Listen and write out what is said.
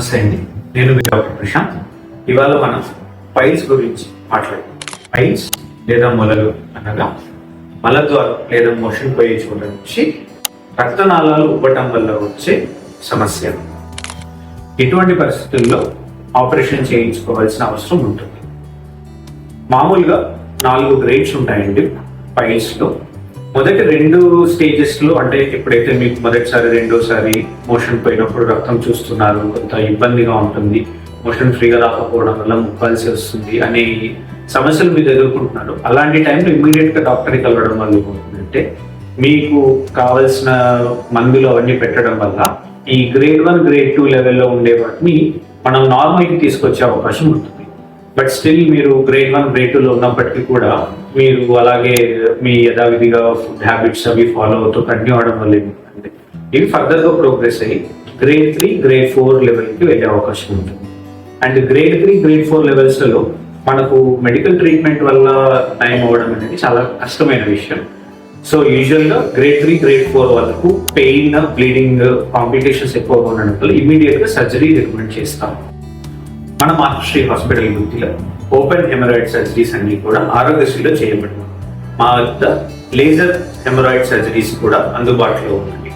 నమస్తే అండి. నేను మీ డాక్టర్ ప్రశాంత్. ఇవాళ మనం పైల్స్ గురించి మాట్లాడుతాం పైల్స్ లేదా మొలలు అనగా మల ద్వారా లేదా మోషన్ పోయే చోట నుంచి రక్తనాళాలు ఉబ్బటం వల్ల వచ్చే సమస్య ఇటువంటి పరిస్థితుల్లో ఆపరేషన్ చేయించుకోవాల్సిన అవసరం ఉంటుంది. మామూలుగా నాలుగు గ్రేడ్స్ ఉంటాయండి పైల్స్లో. మొదటి రెండు స్టేజెస్లో అంటే ఎప్పుడైతే మీకు మొదటిసారి రెండోసారి మోషన్ పోయినప్పుడు రక్తం చూస్తున్నారు కొంత ఇబ్బందిగా ఉంటుంది. మోషన్ ఫ్రీగా రాకపోవడం వల్ల ముక్కాల్సి వస్తుంది అనే సమస్యలు మీరు ఎదుర్కొంటున్నారు. అలాంటి టైంలో ఇమ్మీడియట్గా డాక్టర్ కలవడం వల్ల ఏమవుతుందంటే మీకు కావలసిన మందులు అవన్నీ పెట్టడం వల్ల ఈ గ్రేడ్ వన్ గ్రేడ్ టూ లెవెల్లో ఉండే వాటిని మనం నార్మల్కి తీసుకొచ్చే అవకాశం ఉంటుంది. బట్ స్టిల్ మీరు గ్రేడ్ వన్ గ్రేడ్ టూలో ఉన్నప్పటికీ కూడా మీరు అలాగే మీ యథావిధిగా ఫుడ్ హ్యాబిట్స్ అవి ఫాలో అవుతూ కంటిన్యూ అవడం వల్ల ఏమవుతుందంటే ఇవి ఫర్దర్గా ప్రోగ్రెస్ అయ్యి గ్రేడ్ త్రీ గ్రేడ్ ఫోర్ లెవెల్కి వెళ్ళే అవకాశం ఉంటుంది. And grade three grade four లెవెల్స్లో మనకు మెడికల్ ట్రీట్మెంట్ వల్ల టైం అవ్వడం అనేది చాలా కష్టమైన విషయం. సో యూజువల్గా గ్రేడ్ త్రీ గ్రేడ్ ఫోర్ వరకు పెయిన్ బ్లీడింగ్ కాంప్లికేషన్స్ ఎక్కువగా ఉండడం వల్ల ఇమీడియట్గా సర్జరీ రికమెండ్ చేస్తాం. మన మాతృశ్రీ హాస్పిటల్ గుర్తిలో ఓపెన్ హెమరాయిడ్ సర్జరీస్ అన్ని కూడా ఆరోగ్యశ్రీలో చేయబడినాయి మా వద్ద లేజర్ హెమరాయిడ్ సర్జరీస్ కూడా అందుబాటులో ఉన్నాయి.